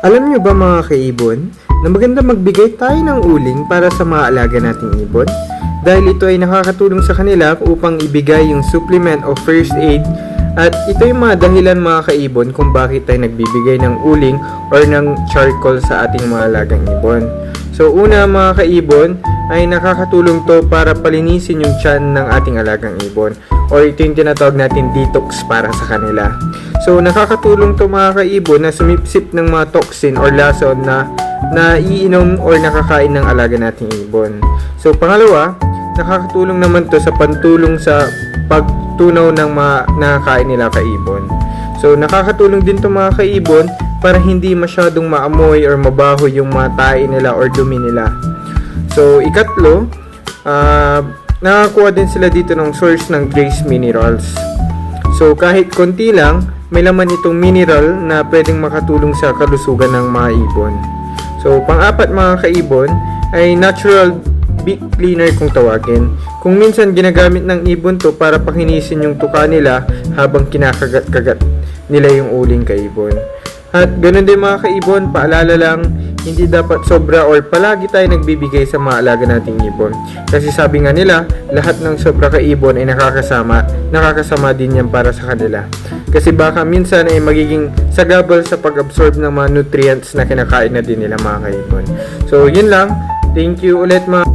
Alam nyo ba mga kaibon, na maganda magbigay tayo ng uling para sa mga alaga nating ibon? Dahil ito ay nakakatulong sa kanila upang ibigay yung supplement o first aid at ito yung mga dahilan mga kaibon kung bakit tayo nagbibigay ng uling or ng charcoal sa ating mga alagang ibon. So una mga kaibon ay nakakatulong to para palinisin yung tiyan ng ating alagang ibon or ito yung tinatawag natin detox para sa kanila. So nakakatulong to mga kaibon na sumipsip ng mga toxin or lason na naiinom or nakakain ng alaga nating ibon. So pangalawa, nakakatulong naman to sa pantulong sa pagtunaw ng mga nakakain nila kaibon. So nakakatulong din to mga kaibon para hindi masyadong maamoy or mabaho yung mga tae nila or dumi nila. So ikatlo, ah nakakuha din sila dito ng source ng trace minerals. So kahit konti lang, may laman itong mineral na pwedeng makatulong sa kalusugan ng mga ibon. So pang-apat mga kaibon ay natural beak cleaner kung tawagin. Kung minsan ginagamit ng ibon to para pakinisin yung tuka nila habang kinakagat-kagat nila yung uling kaibon. At ganun din mga kaibon, paalala lang, hindi dapat sobra or palagi tayo nagbibigay sa mga alaga nating ibon. Kasi sabi nga nila, lahat ng sobra kaibon ay nakakasama, nakakasama din yan para sa kanila. Kasi baka minsan ay magiging sagabal sa pag-absorb ng mga nutrients na kinakain na din nila mga kaibon. So yun lang, thank you ulit mga